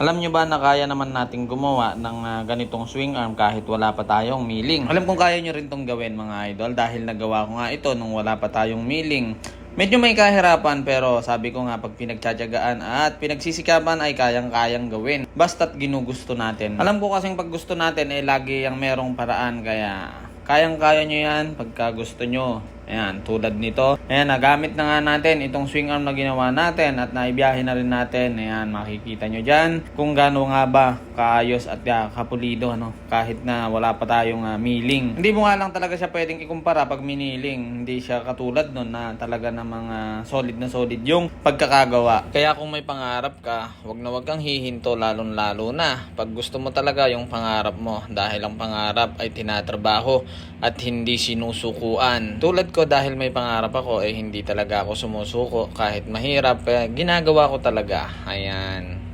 Alam nyo ba na kaya naman nating gumawa ng ah, ganitong swing arm kahit wala pa tayong milling? Alam kong kaya nyo rin tong gawin mga idol dahil nagawa ko nga ito nung wala pa tayong milling. Medyo may kahirapan pero sabi ko nga pag pinagtsatsagaan at pinagsisikapan ay kayang-kayang gawin. Basta't ginugusto natin. Alam ko kasing pag gusto natin eh lagi yung merong paraan kaya kayang-kaya nyo yan pagka gusto nyo. Ayan, tulad nito. Ayan, nagamit na nga natin itong swing arm na ginawa natin at naibiyahe na rin natin. Ayan, makikita nyo dyan kung gaano nga ba kaayos at ah, kapulido ano, kahit na wala pa tayong ah, milling. Hindi mo nga lang talaga siya pwedeng ikumpara pag miniling. Hindi siya katulad nun na talaga na mga solid na solid yung pagkakagawa. Kaya kung may pangarap ka, wag na wag kang hihinto lalong lalo na pag gusto mo talaga yung pangarap mo dahil ang pangarap ay tinatrabaho at hindi sinusukuan. Tulad ko dahil may pangarap ako eh hindi talaga ako sumusuko kahit mahirap eh, ginagawa ko talaga. Ayan.